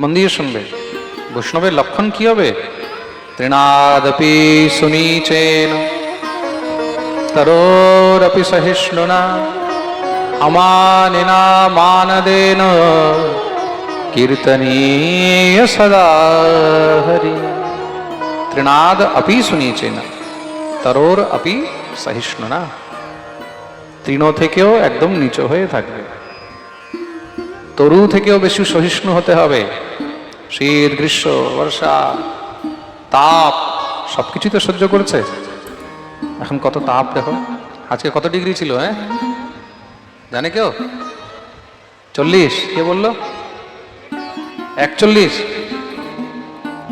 মন দিয়ে শুনবে। বৈষ্ণবের লক্ষণ কি হবে? তৃণাদপি সুনীচেন, তরোরপি সহিষ্ণুনা, অমানিনা মানদেন, কীর্তনীয় সদা হরি। তৃণাদ অপি সুনীচেন তরোর অপি সহিষ্ণুনা। তৃণ থেকেও একদম নিচু হয়ে থাকবে। তরু থেকেও বেশি সহিষ্ণু হতে হবে। শীত গ্রীষ্ম, বর্ষা, তাপ, সবকিছুই তো সহ্য করেছে। এখন কত তাপ দেখো। আজকে কত ডিগ্রি ছিল হ্যাঁ? জানে কেউ? চল্লিশ, কে বলল? একচল্লিশ।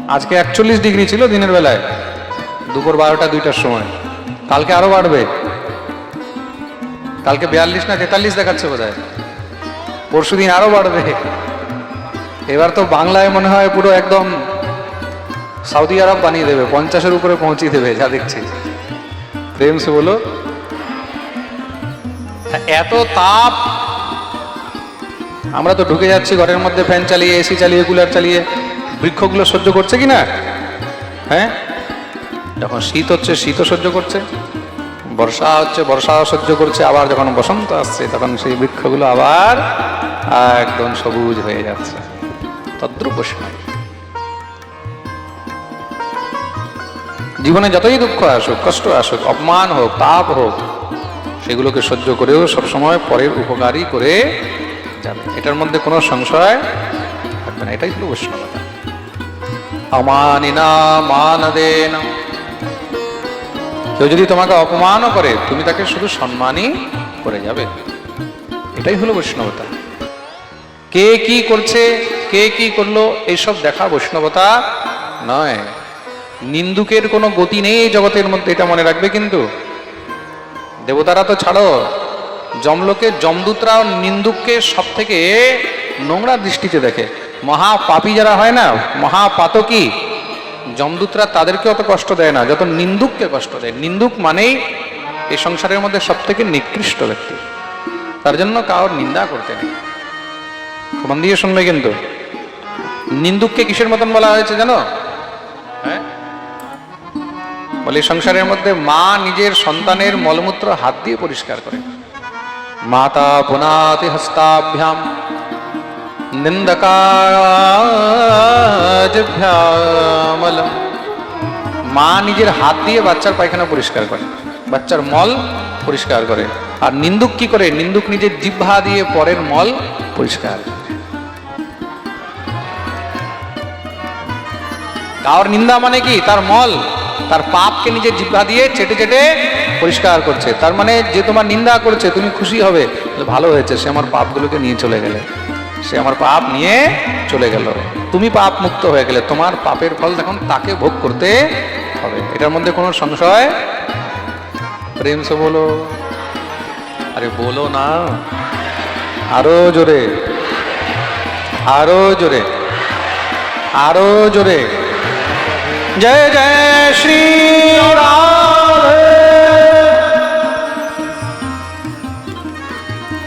আজকে একচল্লিশ ডিগ্রি ছিল দিনের বেলায়। দুপুর বারোটা, দুইটার সময়। কালকে আরও বাড়বে। কালকে বিয়াল্লিশ না তেতাল্লিশ দেখাচ্ছে বোধ হয় পরশু দিন আরও বাড়বে। এবার তো বাংলায় মনে হয় পুরো একদম সৌদি আরব বানিয়ে দেবে পঞ্চাশের উপরে পৌঁছিয়ে দেবে যা দেখছি। প্রেম সে বলো। এত তাপ। আমরা তো ঢুকে যাচ্ছি ঘরের মধ্যে ফ্যান চালিয়ে এসি চালিয়ে কুলার চালিয়ে। বৃক্ষগুলো সহ্য করছে কি না? হ্যাঁ? যখন শীত হচ্ছে শীতও সহ্য করছে। বর্ষা হচ্ছে বর্ষাও সহ্য করছে। আবার যখন বসন্ত আসছে তখন সেই বৃক্ষগুলো আবার একদম সবুজ হয়ে যাচ্ছে। তদ্রুপ জীবনে যতই দুঃখ আসুক, কষ্ট আসুক, অপমান হোক তাপ হোক, সেগুলোকে সহ্য করেও সবসময় পরের উপকারী করে যাবে। এটার মধ্যে কোনো সংশয় থাকবে না। এটাই হলো বৈষ্ণবতা। অমানিনা মানদেন। কেউ যদি তোমাকে অপমানও করে, তুমি তাকে শুধু সম্মানই করে যাবে। এটাই হলো বৈষ্ণবতা। কে কি করছে, কে কি করল এইসব দেখা বৈষ্ণবতা নয়। নিন্দুকের কোনো গতি নেই জগতের মধ্যে, এটা মনে রাখবে কিন্তু। দেবতারা তো ছাড়ো জমলোকে যমদূতরাও নিন্দুককে সব থেকে নোংরা দৃষ্টিতে দেখে। মহা পাপী যারা হয় না, মহাপাতকী, যমদূতরা তাদেরকে অত কষ্ট দেয় না, যত নিন্দুককে কষ্ট দেয়। নিন্দুক মানেই এই সংসারের মধ্যে সব থেকে নিকৃষ্ট ব্যক্তি। তার জন্য কারোর নিন্দা করতে নেই। মন দিয়ে শুনবে কিন্তু। নিন্দুককে কিসের মতন বলা হয়েছে জানো? হ্যাঁ? বলে সংসারের মধ্যে মা নিজের সন্তানের মলমূত্র হাত দিয়ে পরিষ্কার করে। মাতা পুনাতি হস্তাভ্যাম, নিন্দকাজভ্যামলম। মা নিজের হাত দিয়ে বাচ্চার পায়খানা পরিষ্কার করে, বাচ্চার মল পরিষ্কার করে। আর নিন্দুক কি করে? নিন্দুক নিজের জিহ্বা দিয়ে পরের মল পরিষ্কার। করে। নিন্দা মানে কি? তার মল, তার পাপকে নিজের জিহ্বা দিয়ে চেটে চেটে পরিষ্কার করছে। তার মানে যে তোমার নিন্দা করছে, তুমি খুশি হবে। ভালো হয়েছে, সে আমার পাপগুলোকে নিয়ে চলে গেলে। সে আমার পাপ নিয়ে চলে গেল। তুমি পাপ মুক্ত হয়ে গেলে, তোমার পাপের ফল তখন তাকে ভোগ করতে হবে। এটার মধ্যে কোনো সংশয়? প্রেম সে বলো, আরে বলো না। আরও জোরে আরও জোরে আরও জোরে। জয় শ্রী রাধে।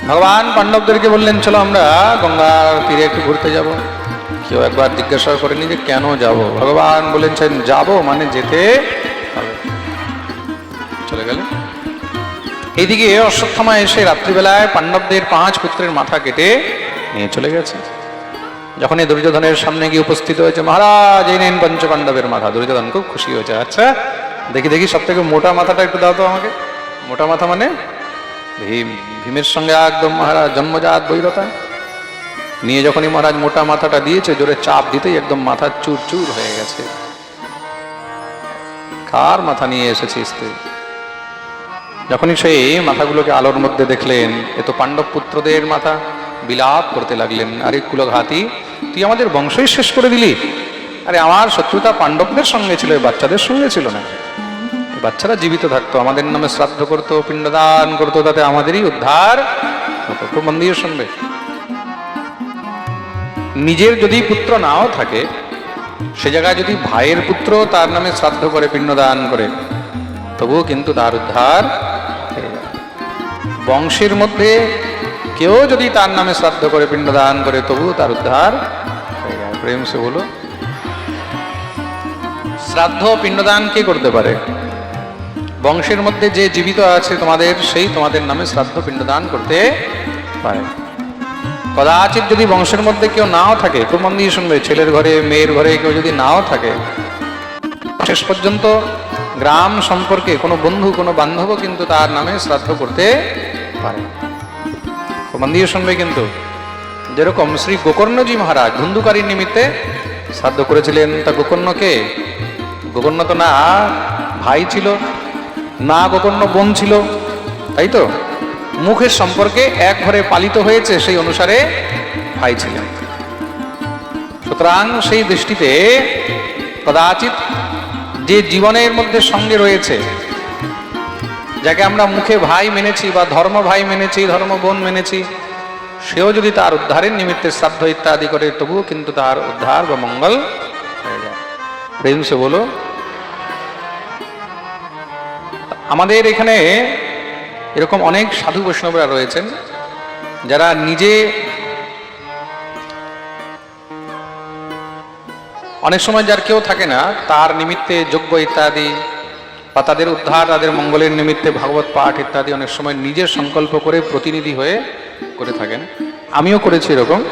ভগবান পাণ্ডবদেরকে বললেন, চলো আমরা গঙ্গার তীরে একটু ঘুরতে যাব। কেউ একবার জিজ্ঞাসা করেনি যে কেন যাব। ভগবান বলেছেন, যাব মানে যেতে চলে গেলে এইদিকে অশ্বত্থামা এসে রাত্রিবেলায় পাণ্ডবদের পাঁচ পুত্রের মাথা কেটে নিয়ে চলে গেছে। যখন এই দুর্যোধনের সামনে গিয়ে উপস্থিত হয়েছে, মহারাজ, এই নেন পঞ্চপাণ্ডবের মাথা। দুর্যোধন খুব খুশি হয়েছে আচ্ছা দেখি দেখি সব থেকে মোটা মাথাটা একটু দাও তো আমাকে। মোটা মাথা মানে? ভীম, ভীমের সঙ্গে একদম, মহারাজ, জন্মজাত বৈরতা। নিয়ে যখনই মহারাজ মোটা মাথাটা দিয়েছে, জোরে চাপ দিতেই একদম মাথা চুর চুর হয়ে গেছে। কার মাথা নিয়ে এসেছিস তুই যখনই সেই মাথাগুলোকে আলোর মধ্যে দেখলেন, এ তো পাণ্ডব পুত্রদের মাথা। বিলাপ করতে লাগলেন, আরে কুলঘাতি তুই আমাদের বংশই শেষ করে দিলি। আরে আমার শত্রুতা পাণ্ডবদের সঙ্গে ছিল বাচ্চাদের সঙ্গে ছিল না। বাচ্চারা জীবিত থাকতো, আমাদের নামে শ্রাদ্ধ করতো, পিণ্ডদান করতো, তাতে আমাদেরই উদ্ধার মন দিয়ে শুনবে নিজের যদি পুত্র নাও থাকে, সে জায়গায় যদি ভাইয়ের পুত্র তার নামে শ্রাদ্ধ করে, পিণ্ডদান করে, তবুও কিন্তু তার উদ্ধার বংশের মধ্যে কেউ যদি তার নামে শ্রাদ্ধ করে, পিণ্ডদান করে তবু তার উদ্ধার প্রেম সে বলো। শ্রাদ্ধ পিণ্ডদান কে করতে পারে? বংশের মধ্যে যে জীবিত আছে তোমাদের, সেই তোমাদের নামে শ্রাদ্ধ, পিণ্ডদান করতে পারে। কদাচিৎ যদি বংশের মধ্যে কেউ নাও থাকে, খুব মন দিয়ে শুনবে, ছেলের ঘরে, মেয়ের ঘরে কেউ যদি নাও থাকে, শেষ পর্যন্ত গ্রাম সম্পর্কে কোনো বন্ধু, কোনো বান্ধবও কিন্তু তার নামে শ্রাদ্ধ করতে পারে। মন দিয়ে শুনবে কিন্তু। যেরকম শ্রী গোকর্ণজি মহারাজ ধুন্ধুকারীর নিমিত্তে শ্রাদ্ধ করেছিলেন, তা গোকর্ণকে গোকর্ণ তো না, ভাই ছিল, না গোকর্ণ বোন ছিল, তাই তো? মুখের সম্পর্কে এক ঘরে পালিত হয়েছে সেই অনুসারে ভাই ছিলেন। সুতরাং সেই দৃষ্টিতে কদাচিৎ যে জীবনের মধ্যে সঙ্গে রয়েছে যাকে আমরা মুখে ভাই মেনেছি বা ধর্ম ভাই মেনেছি, ধর্ম বোন মেনেছি, সেও যদি তার উদ্ধারের নিমিত্তে শ্রাদ্ধ ইত্যাদি করে, তবুও কিন্তু তার উদ্ধার বা মঙ্গল হয়ে যায়। প্রেম সে বলো। আমাদের এখানে এরকম অনেক সাধু বৈষ্ণবরা রয়েছেন, যারা নিজে অনেক সময় যার কেউ থাকে না, তার নিমিত্তে যজ্ঞ ইত্যাদি বা তাদের উদ্ধার, তাদের মঙ্গলের নিমিত্তে ভাগবত পাঠ ইত্যাদি অনেক সময় নিজের সংকল্প করে প্রতিনিধি হয়ে করে থাকেন। আমিও করেছি এরকম।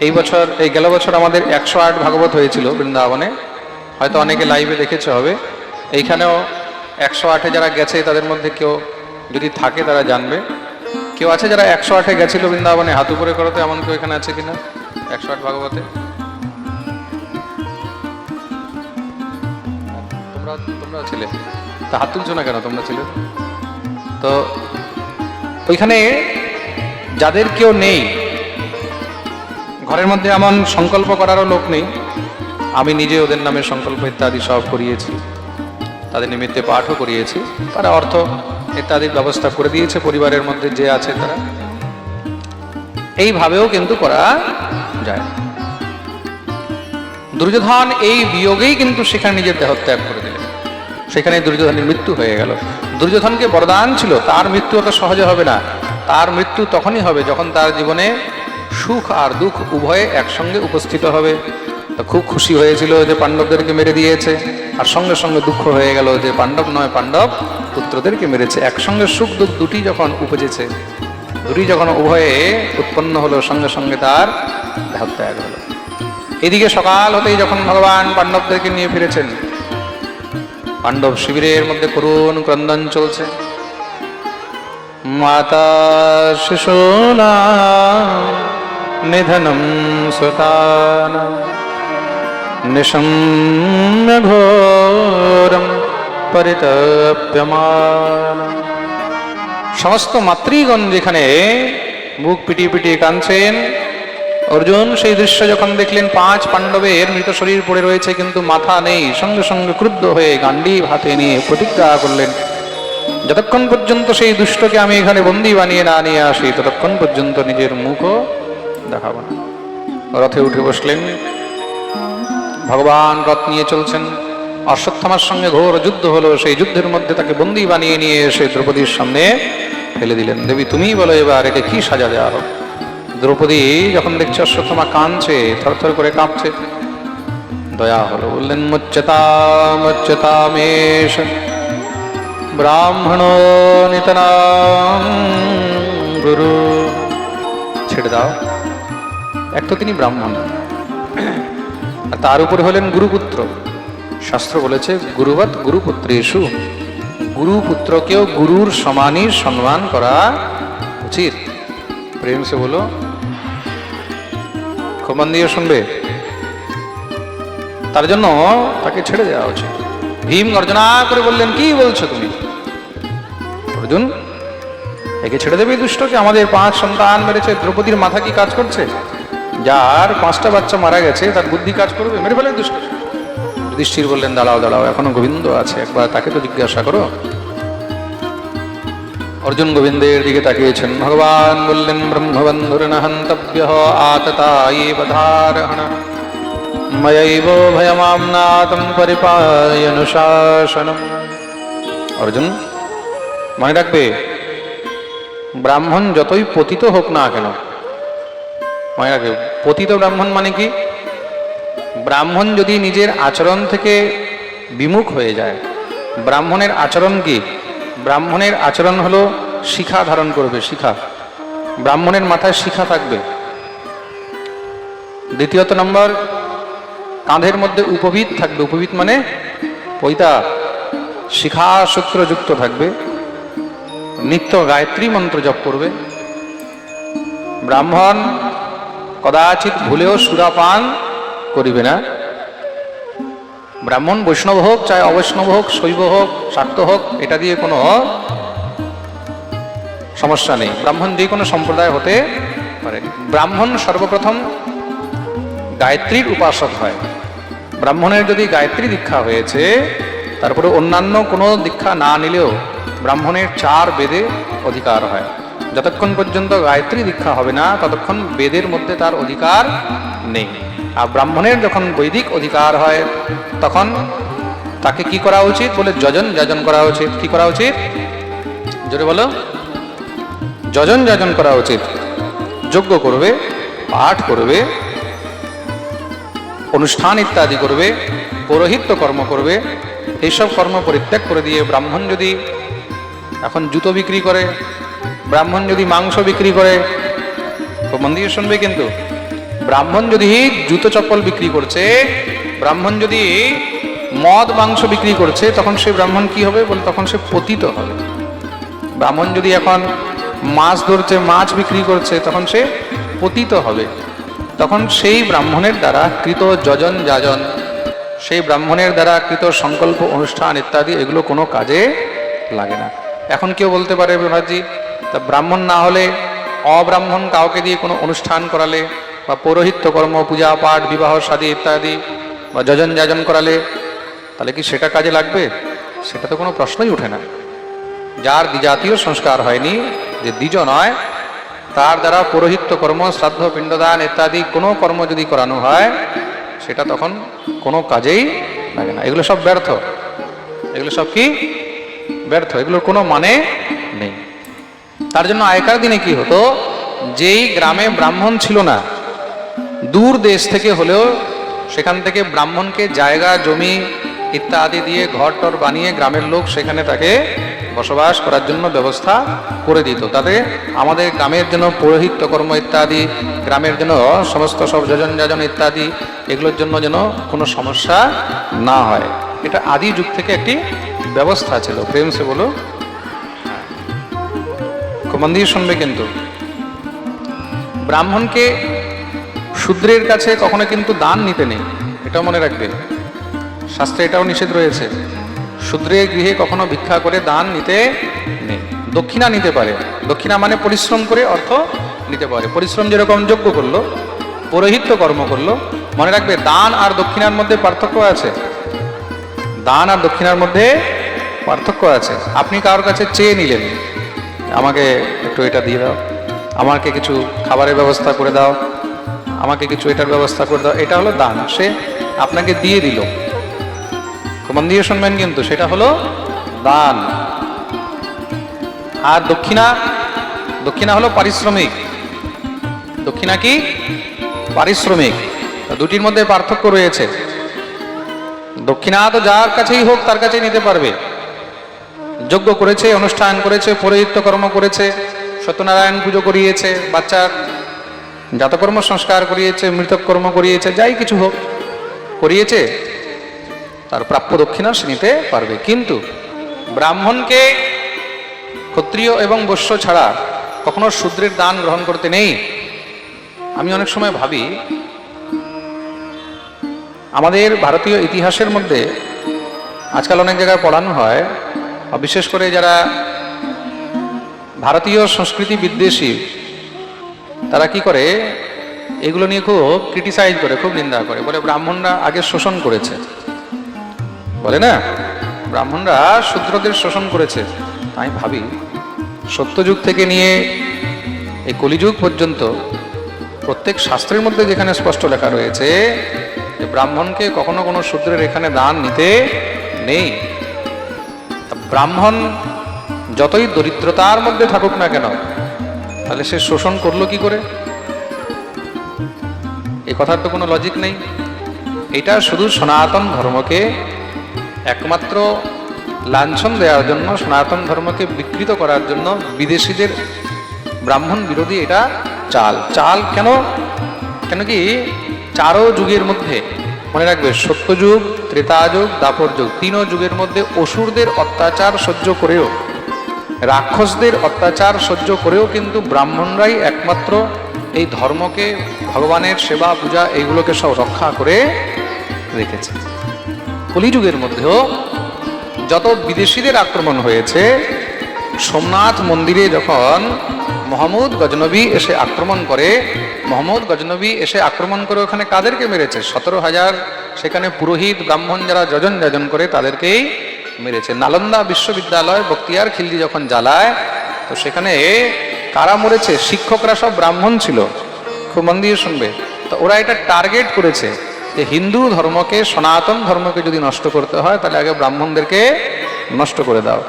এই বছর, এই গেল বছর আমাদের একশো আট ভাগবত হয়েছিল বৃন্দাবনে। হয়তো অনেকে লাইভে দেখেছে হবে। এইখানেও একশো আটে যারা গেছে, তাদের মধ্যে কেউ যদি থাকে তারা জানবে। কেউ আছে যারা একশো আটে গেছিল বৃন্দাবনে, হাত উপরে করতে এমন কেউ এখানে আছে কিনা? একশো আট ভাগবতে? তোমরা তোমরা ছিলে। তা হাত তুলছো না কেন তোমরা ছিলে? তো ওইখানে যাদের কেউ নেই, ঘরের মধ্যে এমন সংকল্প করারও লোক নেই। আমি নিজে ওদের নামে সংকল্প ইত্যাদি সব করিয়েছি। তাদের নিমিত্তে পাঠও করিয়েছি। তারা অর্থ ইত্যাদির ব্যবস্থা করে দিয়েছে পরিবারের মধ্যে যে আছে তারা। এইভাবেও কিন্তু করা যায়। দুর্যোধন এই বিয়োগেই কিন্তু সেখানে নিজের দেহত্যাগ করে দিলেন। সেখানে দুর্যোধনের মৃত্যু হয়ে গেল। দুর্যোধনকে বরদান ছিল, তার মৃত্যু অত সহজে হবে না। তার মৃত্যু তখনই হবে যখন তার জীবনে সুখ আর দুঃখ উভয়ে একসঙ্গে উপস্থিত হবে। তা খুব খুশি হয়েছিল যে পাণ্ডবদেরকে মেরে দিয়েছে, আর সঙ্গে সঙ্গে দুঃখ হয়ে গেল যে পাণ্ডব নয়, পাণ্ডব পুত্রদেরকে মেরেছে। একসঙ্গে সুখ দুঃখ দুটি যখন উপজেছে, দুটি যখন উভয়ে উৎপন্ন হলো, সঙ্গে সঙ্গে তার দেহত্যাগ হলো। এদিকে সকাল হতেই যখন ভগবান পাণ্ডবদেরকে নিয়ে ফিরেছেন পাণ্ডব শিবিরের মধ্যে করুণ ক্রন্দন চলছে। মাতা শিশোনা, নিধনম সুতান, নিশম্য ঘোরম পরিতপ্যমান। সমস্ত মাতৃগণ যেখানে বুক পিটিয়ে পিটিয়ে কাঁদছেন অর্জুন সেই দৃশ্য যখন দেখলেন, পাঁচ পাণ্ডবের মৃত শরীর পড়ে রয়েছে, কিন্তু মাথা নেই। সঙ্গে সঙ্গে ক্রুদ্ধ হয়ে গান্ডি হাতে নিয়ে প্রতিজ্ঞা করলেন, যতক্ষণ পর্যন্ত সেই দুষ্টকে আমি এখানে বন্দি বানিয়ে না নিয়ে আসি, ততক্ষণ পর্যন্ত নিজের মুখও দেখাবো না। রথে উঠে বসলেন। ভগবান রথ নিয়ে চলছেন। অশ্বত্থামার সঙ্গে ঘোর যুদ্ধ হলো। সেই যুদ্ধের মধ্যে তাকে বন্দি বানিয়ে নিয়ে এসে দ্রৌপদীর সামনে ফেলে দিলেন। দেবী তুমিই বলো এবার একে কি সাজা দেওয়া হোক? দ্রৌপদী যখন দেখছে অশ্বত্থমা কাঁদছে, থরথর করে কাঁপছে। দয়া হলো বললেন মুচ্চতা মুচ্চতা মেষ। ব্রাহ্মণ নিতনাম গুরু। ছেড়ে দাও। এক তো তিনি ব্রাহ্মণ। আর তার উপরে হলেন গুরুপুত্র। শাস্ত্র বলেছে, গুরুবৎ গুরুপুত্রেশু গুরুপুত্রকেও গুরুর সমানই সম্মান করা উচিত। প্রেম সে বলো খুব মন দিয়ে শুনবে? তার জন্য তাকে ছেড়ে দেওয়া উচিত ভীম গর্জনা করে বললেন, কি বলছো তুমি? অর্জুন, একে ছেড়ে দেবে দুষ্টকে? আমাদের পাঁচ সন্তান মেরেছে, দ্রৌপদীর মাথা কি কাজ করছে? যার পাঁচটা বাচ্চা মারা গেছে, তার বুদ্ধি কাজ করবে, মেরে ফেলে দুষ্ট যুধিষ্ঠির বললেন, দাঁড়াও দাঁড়াও, এখনও গোবিন্দ আছে, একবার তাকে তো জিজ্ঞাসা করো। অর্জুন গোবিন্দের দিকে তাকিয়েছেন। ভগবান বললেন ব্রহ্মবন্ধুর্ন হন্তব্য আততায়েবধারহণ ময়ৈব ভয়মামনাতম পরিপায়নুশাসনম অর্জুন, মনে রাখবে, ব্রাহ্মণ যতই পতিত হোক না কেন, মনে রাখবে, পতিত ব্রাহ্মণ মানে কি? ব্রাহ্মণ যদি নিজের আচরণ থেকে বিমুখ হয়ে যায়, ব্রাহ্মণের আচরণ কি? ব্রাহ্মণের আচরণ হলো শিখা ধারণ করবে, শিখা। ব্রাহ্মণের মাথায় শিখা থাকবে। দ্বিতীয়ত নম্বর, কাঁধের মধ্যে উপবিদ থাকবে। উপবিদ মানে পৈতা। শিখা সূত্রযুক্ত থাকবে। নিত্য গায়ত্রী মন্ত্র জপ করবে। ব্রাহ্মণ কদাচিৎ ভুলেও সুরাপান করিবে না। ব্রাহ্মণ, বৈষ্ণব হোক, চাই অবৈষ্ণব হোক, শৈব হোক শাক্ত হোক, এটা দিয়ে কোনো সমস্যা নেই। ব্রাহ্মণ যে কোনো সম্প্রদায় হতে পারে। ব্রাহ্মণ সর্বপ্রথম গায়ত্রীর উপাসক হয়। ব্রাহ্মণের যদি গায়ত্রী দীক্ষা হয়েছে, তারপরে অন্যান্য কোনো দীক্ষা না নিলেও ব্রাহ্মণের চার বেদে অধিকার হয়। যতক্ষণ পর্যন্ত গায়ত্রী দীক্ষা হবে না, ততক্ষণ বেদের মধ্যে তার অধিকার নেই। আর ব্রাহ্মণের যখন বৈদিক অধিকার হয়, তখন তাকে কি করা উচিত? বলে যজন যাজন করা উচিত। কি করা উচিত? জোরে বলো। যজন যাজন করা উচিত। যজ্ঞ করবে, পাঠ করবে, অনুষ্ঠান ইত্যাদি করবে, পৌরোহিত্য কর্ম করবে, এইসব কর্ম পরিত্যাগ করে দিয়ে ব্রাহ্মণ যদি এখন জুতো বিক্রি করে, ব্রাহ্মণ যদি মাংস বিক্রি করে, তো মন দিয়ে শুনবে কিন্তু। ব্রাহ্মণ যদি জুতো চপ্পল বিক্রি করছে, ব্রাহ্মণ যদি মদ, মাংস বিক্রি করছে, তখন সে ব্রাহ্মণ কি হবে? বলে তখন সে পতিত হবে। ব্রাহ্মণ যদি এখন মাছ ধরছে, মাছ বিক্রি করছে, তখন সে পতিত হবে। তখন সেই ব্রাহ্মণের দ্বারা কৃত যজন যাজন, সেই ব্রাহ্মণের দ্বারা কৃত সংকল্প, অনুষ্ঠান ইত্যাদি, এগুলো কোনো কাজে লাগে না। এখন কেউ বলতে পারে মহারাজজি তা ব্রাহ্মণ না হলে অব্রাহ্মণ কাউকে দিয়ে কোনো অনুষ্ঠান করালে বা পৌরোহিত্য কর্ম, পূজা পাঠ, বিবাহ, সাদী ইত্যাদি বা যজন যাজন করালে তাহলে কি সেটা কাজে লাগবে? সেটা তো কোনো প্রশ্নই ওঠে না। যার দ্বিজাতীয় সংস্কার হয়নি, যে দ্বিজ নয়, তার দ্বারা পৌরোহিত্য কর্ম, শ্রাদ্ধ, পিণ্ডদান ইত্যাদি কোনো কর্ম যদি করানো হয়, সেটা তখন কোনো কাজেই লাগে না। এগুলো সব ব্যর্থ। এগুলো সব কি? ব্যর্থ। এগুলোর কোনো মানে নেই। তার জন্য আগেকার দিনে কি হতো? যেই গ্রামে ব্রাহ্মণ ছিল না দূর দেশ থেকে হলেও সেখান থেকে ব্রাহ্মণকে জায়গা, জমি ইত্যাদি দিয়ে ঘর টর বানিয়ে গ্রামের লোক সেখানে তাকে বসবাস করার জন্য ব্যবস্থা করে দিত। তাতে আমাদের গ্রামের জন্য পৌরোহিত্য কর্ম ইত্যাদি, গ্রামের জন্য সমস্ত সব যোজন যাজন ইত্যাদি, এগুলোর জন্য যেন কোনো সমস্যা না হয়। এটা আদি যুগ থেকে একটি ব্যবস্থা ছিল। প্রেম সে বলো। খুব মন দিয়ে শুনবে কিন্তু। ব্রাহ্মণকে শূদ্রের কাছে কখনো কিন্তু দান নিতে নেই, এটাও মনে রাখবে। শাস্ত্রে এটাও নিষেধ রয়েছে শূদ্রের গৃহে কখনো ভিক্ষা করে দান নিতে নেই। দক্ষিণা নিতে পারে, দক্ষিণা মানে পরিশ্রম করে অর্থ নিতে পারে। পরিশ্রম যেরকম যোগ্য করল পৌরোহিত্য কর্ম করল, মনে রাখবে দান আর দক্ষিণার মধ্যে পার্থক্য আছে। দান আর দক্ষিণার মধ্যে পার্থক্য আছে। আপনি কারোর কাছে চেয়ে নিলেন, আমাকে একটু এটা দিয়ে দাও, আমাকে কিছু খাবারের ব্যবস্থা করে দাও আমাকে কিছু এটার ব্যবস্থা করে দাও। এটা হলো দান। সে আপনাকে দিয়ে দিল। মন দিয়ে শুনবেন কিন্তু, সেটা হলো দান। আর দক্ষিণা দক্ষিণা হলো পারিশ্রমিক। দক্ষিণা কি? পারিশ্রমিক। দুটির মধ্যে পার্থক্য রয়েছে। দক্ষিণা তো যার কাছেই হোক, তার কাছেই নিতে পারবে। যজ্ঞ করেছে, অনুষ্ঠান করেছে পৌরোহিত্য কর্ম করেছে, সত্যনারায়ণ পুজো করিয়েছে, বাচ্চার জাতকর্ম সংস্কার করিয়েছে মৃতক কর্ম করিয়েছে, যাই কিছু হোক করিয়েছে, তার প্রাপ্য দক্ষিণা সে নিতে পারবে। কিন্তু ব্রাহ্মণকে ক্ষত্রিয় এবং বৈশ্য ছাড়া কখনো শূদ্রের দান গ্রহণ করতে নেই। আমি অনেক সময় ভাবি, আমাদের ভারতীয় ইতিহাসের মধ্যে আজকাল অনেক জায়গায় পড়ানো হয় বিশেষ করে যারা ভারতীয় সংস্কৃতি বিদ্বেষী তারা কি করে? এগুলো নিয়ে খুব ক্রিটিসাইজ করে, খুব নিন্দা করে। বলে ব্রাহ্মণরা আগে শোষণ করেছে। বলে না? ব্রাহ্মণরা শূদ্রদের শোষণ করেছে। আমি ভাবি, সত্যযুগ থেকে নিয়ে এই কলিযুগ পর্যন্ত প্রত্যেক শাস্ত্রের মধ্যে যেখানে স্পষ্ট লেখা রয়েছে যে ব্রাহ্মণকে কখনো কোনো শূদ্রের এখানে দান নিতে নেই। ব্রাহ্মণ যতই দরিদ্রতার মধ্যে থাকুক না কেন তাহলে সে শোষণ করল কি করে? এ কথার তো কোনো লজিক নেই। এটা শুধু সনাতন ধর্মকে একমাত্র লাঞ্ছন দেওয়ার জন্য, সনাতন ধর্মকে বিকৃত করার জন্য বিদেশিদের ব্রাহ্মণ বিরোধী এটা চাল। চাল কেন? কেন কি? চারো যুগের মধ্যে, মনে রাখবে, সত্যযুগ, ত্রেতাযুগ দাপর যুগ তিনও যুগের মধ্যে অসুরদের অত্যাচার সহ্য করেও রাক্ষসদের অত্যাচার সহ্য করেও কিন্তু ব্রাহ্মণরাই একমাত্র এই ধর্মকে, ভগবানের সেবা, পূজা এইগুলোকে সব রক্ষা করে রেখেছে। কলিযুগের মধ্যেও যত বিদেশিদের আক্রমণ হয়েছে, সোমনাথ মন্দিরে যখন মোহাম্মদ গজনবী এসে আক্রমণ করে, মোহাম্মদ গজনবী এসে আক্রমণ করে ওখানে কাদেরকে মেরেছে? সতেরো হাজার সেখানে পুরোহিত ব্রাহ্মণ যারা যজন যজন করে তাদেরকেই মেরেছে। নালন্দা বিশ্ববিদ্যালয় বক্তিয়ার খিলজি যখন জ্বালায়, তো সেখানে কারা মরেছে? শিক্ষকরা সব ব্রাহ্মণ ছিল। খুব মন দিয়ে শুনবে। তো ওরা এটা টার্গেট করেছে যে হিন্দু ধর্মকে, সনাতন ধর্মকে যদি নষ্ট করতে হয়, তাহলে আগে ব্রাহ্মণদেরকে নষ্ট করে দাও।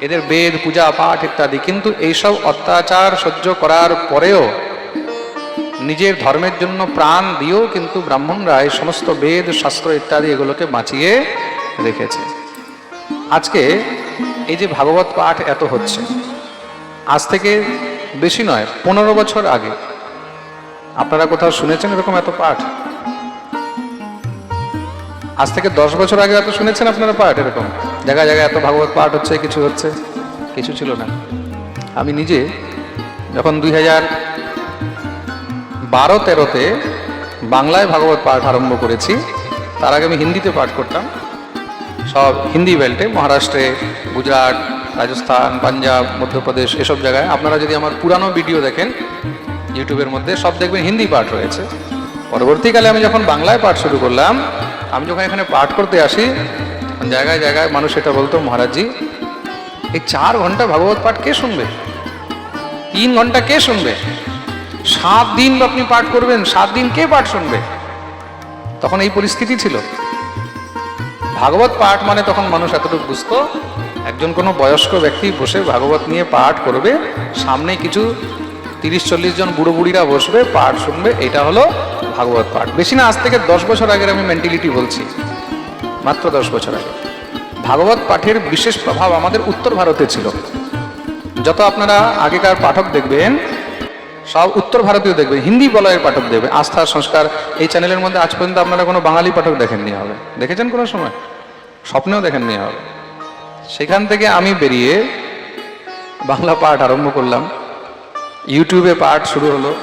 এদের বেদ, পূজা, পাঠ ইত্যাদি। কিন্তু এইসব অত্যাচার সহ্য করার পরেও নিজের ধর্মের জন্য প্রাণ দিয়েও কিন্তু ব্রাহ্মণরা এই সমস্ত বেদ, শাস্ত্র ইত্যাদি এগুলোকে বাঁচিয়ে রেখেছে। আজকে এই যে ভাগবত পাঠ এত হচ্ছে, আজ থেকে বেশি নয়, পনেরো বছর আগে। আপনারা কোথাও শুনেছেন এরকম এত পাঠ? আজ থেকে দশ বছর আগে এত শুনেছেন আপনারা পাঠ এরকম? জায়গায় জায়গায় এত ভাগবত পাঠ হচ্ছে, কিছু হচ্ছে? কিছু ছিল না। আমি নিজে যখন দুই হাজার বারো তেরোতে বাংলায় ভাগবত পাঠ আরম্ভ করেছি, তার আগে আমি হিন্দিতে পাঠ করতাম। সব হিন্দি বেল্টে, মহারাষ্ট্রে, গুজরাট, রাজস্থান, পাঞ্জাব, মধ্যপ্রদেশ, এসব জায়গায়। আপনারা যদি আমার পুরানো ভিডিও দেখেন, ইউটিউবের মধ্যে, সব দেখবেন হিন্দি পাঠ রয়েছে। পরবর্তীকালে আমি যখন বাংলায় পাঠ শুরু করলাম, আমি যখন এখানে পাঠ করতে আসি জায়গায় জায়গায় মানুষ এটা বলতো, মহারাজজি, এই চার ঘণ্টা ভাগবত পাঠ কে শুনবে? তিন ঘণ্টা কে শুনবে? সাত দিন আপনি পাঠ করবেন, সাত দিন কে পাঠ শুনবে? তখন এই পরিস্থিতি ছিল। ভাগবত পাঠ মানে তখন মানুষ এতটুকু বুঝতো, একজন কোনো বয়স্ক ব্যক্তি বসে ভাগবত নিয়ে পাঠ করবে সামনে কিছু তিরিশ চল্লিশ জন বুড়ো বুড়িরা বসবে, পাঠ শুনবে, এটা হলো ভাগবত পাঠ। বেশি না, আজ থেকে দশ বছর আগের আমি মেন্টালিটি বলছি, মাত্র দশ বছর আগে। ভাগবত পাঠের বিশেষ প্রভাব আমাদের উত্তর ভারতে ছিল। যত আপনারা আগেকার পাঠক দেখবেন সব উত্তর ভারতীয় দেখবে, হিন্দি বলয়ের পাঠক দেখবে, আস্থা, সংস্কার, এই চ্যানেলের মধ্যে আজ পর্যন্ত আপনারা কোনো বাঙালি পাঠক দেখেননি হবে। দেখেছেন কোনো সময়? স্বপ্নেও দেখেননি হবে। সেখান থেকে আমি বেরিয়ে বাংলা পাঠ আরম্ভ করলাম। ইউটিউবে পাঠ শুরু হলো।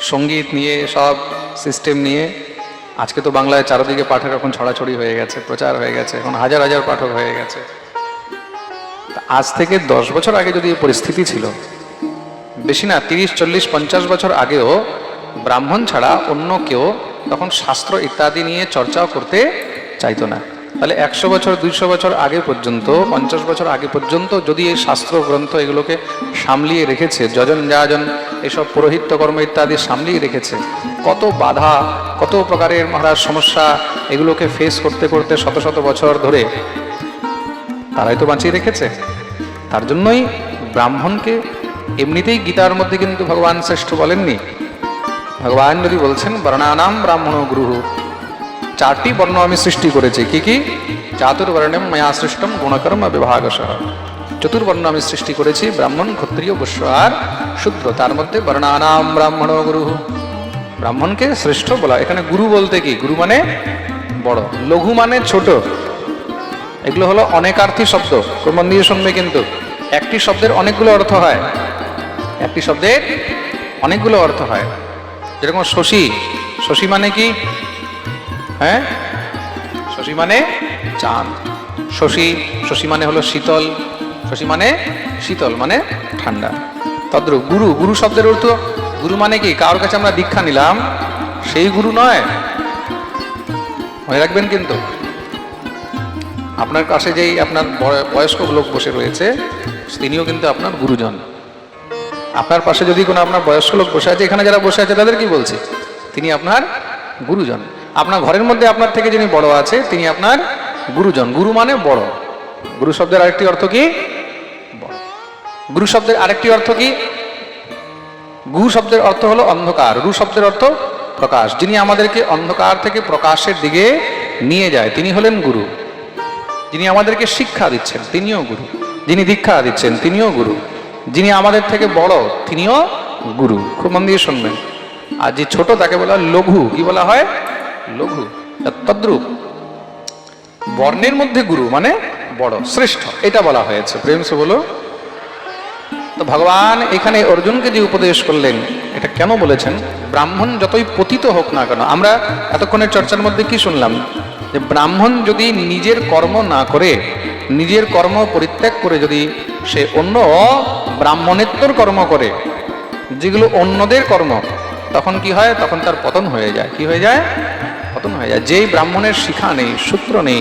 সংগীত নিয়ে, সব সিস্টেম নিয়ে। আজকে তো বাংলায় চারদিকে পাঠক এখন ছড়াছড়ি হয়ে গেছে, প্রচার হয়ে গেছে, এখন হাজার হাজার পাঠক হয়ে গেছে। আজ থেকে দশ বছর আগে যদি পরিস্থিতি ছিল বেশি না, তিরিশ, চল্লিশ, পঞ্চাশ বছর আগেও ব্রাহ্মণ ছাড়া অন্য কেউ তখন শাস্ত্র ইত্যাদি নিয়ে চর্চাও করতে চাইতো না। তাহলে একশো বছর, দুইশো বছর আগে পর্যন্ত, পঞ্চাশ বছর আগে পর্যন্ত যদি এই শাস্ত্র গ্রন্থ এগুলোকে সামলিয়ে রেখেছে, যজন যাজন এসব পুরোহিত্য কর্ম ইত্যাদি সামলিয়ে রেখেছে, কত বাধা, কত প্রকারের মহারাজ সমস্যা এগুলোকে ফেস করতে করতে শত শত বছর ধরে তারাই তো বাঁচিয়ে রেখেছে। তার জন্যই ব্রাহ্মণকে এমনিতেই গীতার মধ্যে কিন্তু ভগবান শ্রেষ্ঠ বলেননি। ভগবান যদি বলছেন, বর্ণানাম ব্রাহ্মণ গুরু। চারটি বর্ণ আমি সৃষ্টি করেছি। কি কি? চাতুর্বর্ণেম মায়া সৃষ্টম গুণকর্ম বিভাগসহ চতুর্বর্ণ আমি সৃষ্টি করেছি, ব্রাহ্মণ, ক্ষত্রিয়, বৈশ্য আর শূদ্র। তার মধ্যে বর্ণানাম ব্রাহ্মণ গুরু। ব্রাহ্মণকে শ্রেষ্ঠ বলা, এখানে গুরু বলতে কি? গুরু মানে বড়, লঘু মানে ছোট। এগুলো হলো অনেকার্থী শব্দ। দিয়ে শুনবে কিন্তু একটি শব্দের অনেকগুলো অর্থ হয়। একটি শব্দের অনেকগুলো অর্থ হয়। যেরকম শশী শশী মানে কি? হ্যাঁ? শশী মানে চাঁদ। শশী শশী মানে হলো শীতল। শশী মানে শীতল মানে ঠান্ডা। তদ্রুপ গুরু গুরু শব্দের অর্থ, গুরু মানে কি? কারোর কাছে আমরা দীক্ষা নিলাম, সেই গুরু নয়। মনে রাখবেন কিন্তু, আপনার কাছে যেই আপনার বয়- বয়স্ক লোক বসে রয়েছে, তিনিও কিন্তু আপনার গুরুজন। আপনার পাশে যদি কোনো আপনার বয়স্ক লোক বসে আছে, এখানে যারা বসে আছে তাদের কি বলছে? তিনি আপনার গুরুজন। আপনার ঘরের মধ্যে আপনার থেকে যিনি বড় আছে, তিনি আপনার গুরুজন। গুরু মানে বড়। গুরু শব্দের আরেকটি অর্থ কি? গুরু শব্দের আরেকটি অর্থ কি? গু শব্দের অর্থ হলো অন্ধকার। রু শব্দের অর্থ প্রকাশ। যিনি আমাদেরকে অন্ধকার থেকে প্রকাশের দিকে নিয়ে যায়, তিনি হলেন গুরু। যিনি আমাদেরকে শিক্ষা দিচ্ছেন, তিনিও গুরু। যিনি দীক্ষা দিচ্ছেন, তিনিও গুরু। যিনি আমাদের থেকে বড়, তিনিও গুরু। খুব মন দিয়ে শুনবেন। আর যে ছোট, তাকে বলা লঘু। কি বলা হয়? লঘু। তদ্রুপ। বর্ণের মধ্যে গুরু মানে বড়, শ্রেষ্ঠ। এটা বলা হয়েছে। প্রেম সে বলো। তো ভগবান এখানে অর্জুনকে যে উপদেশ করলেন, এটা কেন বলেছেন? ব্রাহ্মণ যতই পতিত হোক না কেন, আমরা এতক্ষণের চর্চার মধ্যে কি শুনলাম? যে ব্রাহ্মণ যদি নিজের কর্ম না করে, নিজের কর্ম পরিত্যাগ করে যদি সে অন্য ব্রাহ্মণেত্তর কর্ম করে, যেগুলো অন্যদের কর্ম, তখন কি হয়? তখন তার পতন হয়ে যায়। কি হয়ে যায়? পতন হয়ে যায়। যেই ব্রাহ্মণের শিখা নেই, সূত্র নেই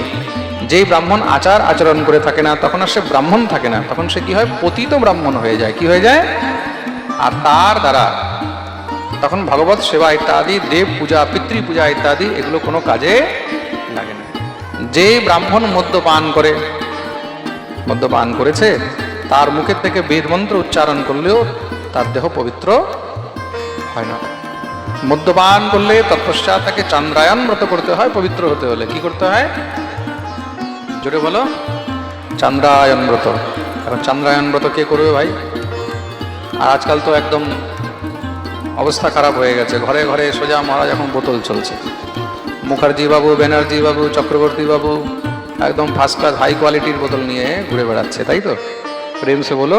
যেই ব্রাহ্মণ আচার আচরণ করে থাকে না, তখন আর সে ব্রাহ্মণ থাকে না। তখন সে কি হয়? পতিত ব্রাহ্মণ হয়ে যায়। কি হয়ে যায়? আর তার দ্বারা তখন ভগবত সেবা ইত্যাদি, দেব পূজা, পিতৃ পূজা ইত্যাদি, এগুলো কোনো কাজে লাগে না। যেই ব্রাহ্মণ মদ্যপান করে, মদ্যপান করেছে, তার মুখের থেকে বেদ মন্ত্র উচ্চারণ করলেও তার দেহ পবিত্র হয় না। মদ্যপান করলে তৎপশ্চাৎ তাকে চান্দ্রায়ন ব্রত করতে হয়, পবিত্র হতে হলে। কি করতে হয়? জোরে বলো। চান্দ্রায়ন ব্রত এখন চান্দ্রায়ন ব্রত কে করবে ভাই? আর আজকাল তো একদম অবস্থা খারাপ হয়ে গেছে। ঘরে ঘরে সোজা মহারাজ এখন বোতল চলছে। মুখার্জি বাবু ব্যানার্জি বাবু চক্রবর্তী বাবু একদম ফার্স্ট ক্লাস হাই কোয়ালিটির বোতল নিয়ে ঘুরে বেড়াচ্ছে, তাই তো? প্রেমসে বলো।